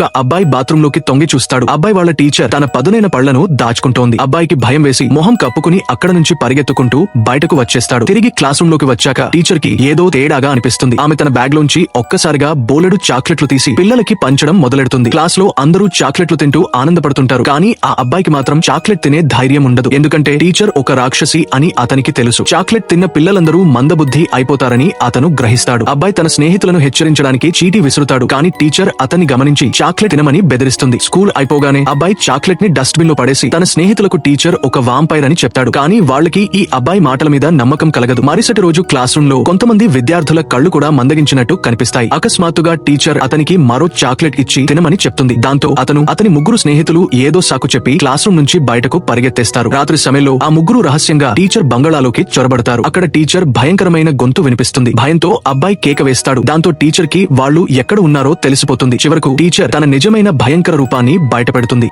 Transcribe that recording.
ఒక అబ్బాయి బాత్రూమ్లోకి తొంగి చూస్తాడు. అబ్బాయి వాళ్ళ టీచర్ తన పదునైన పళ్ళను దాచుకుంటోంది. అబ్బాయికి భయం వేసి మొహం కప్పుకుని అక్కడ నుంచి పరిగెత్తుకుంటూ బయటకు వచ్చేస్తాడు. తిరిగి క్లాస్ రూమ్లోకి వచ్చాక టీచర్కి ఏదో తేడాగా అనిపిస్తుంది. ఆమె తన బ్యాగ్ లోంచి ఒక్కసారిగా బోలెడు చాక్లెట్లు తీసి పిల్లలకి పంచడం మొదలెడుతుంది. క్లాస్లో అందరూ చాక్లెట్లు తింటూ ఆనందపడుతుంటారు. కానీ ఆ అబ్బాయికి మాత్రం చాక్లెట్ తినే ధైర్యం ఉండదు. ఎందుకంటే టీచర్ ఒక రాక్షసి అని అతనికి తెలుసు. చాక్లెట్ తిన్న పిల్లలందరూ మందబుద్ధి అయిపోతారని అతను గ్రహిస్తాడు. అబ్బాయి తన స్నేహితులను హెచ్చరించడానికి చీటీ విసురుతాడు. కానీ టీచర్ అతన్ని గమనించి చాక్లెట్ తినమని బెదిరిస్తుంది. స్కూల్ అయిపోగానే అబ్బాయి చాక్లెట్ని డస్ట్ బిన్లో పడేసి తన స్నేహితులకు టీచర్ ఒక వాంపైర్ అని చెప్తాడు. కానీ వాళ్ళకి ఈ అబ్బాయి మాటల మీద నమ్మకం కలగదు. మరుసటి రోజు క్లాస్ రూమ్లో కొంతమంది విద్యార్థుల కళ్ళు కూడా మందగించినట్టు కనిపిస్తాయి. అకస్మాత్తుగా టీచర్ అతనికి మరో చాక్లెట్ ఇచ్చి తినమని చెప్తుంది. దాంతో అతను అతని ముగ్గురు స్నేహితులు ఏదో సాకు చెప్పి క్లాస్ రూమ్ నుంచి బయటకు పరిగెత్తేస్తారు. రాత్రి సమయంలో ఆ ముగ్గురు రహస్యంగా టీచర్ బంగళాలోకి చొరబడతారు. అక్కడ టీచర్ భయంకరమైన గొంతు వినిపిస్తుంది. భయంతో అబ్బాయి కేక వేస్తాడు. దాంతో టీచర్కి వాళ్ళు ఎక్కడ ఉన్నారో తెలిసిపోతుంది. చివరకు టీచర్ తన నిజమైన భయంకర రూపాన్ని బయటపెడుతుంది.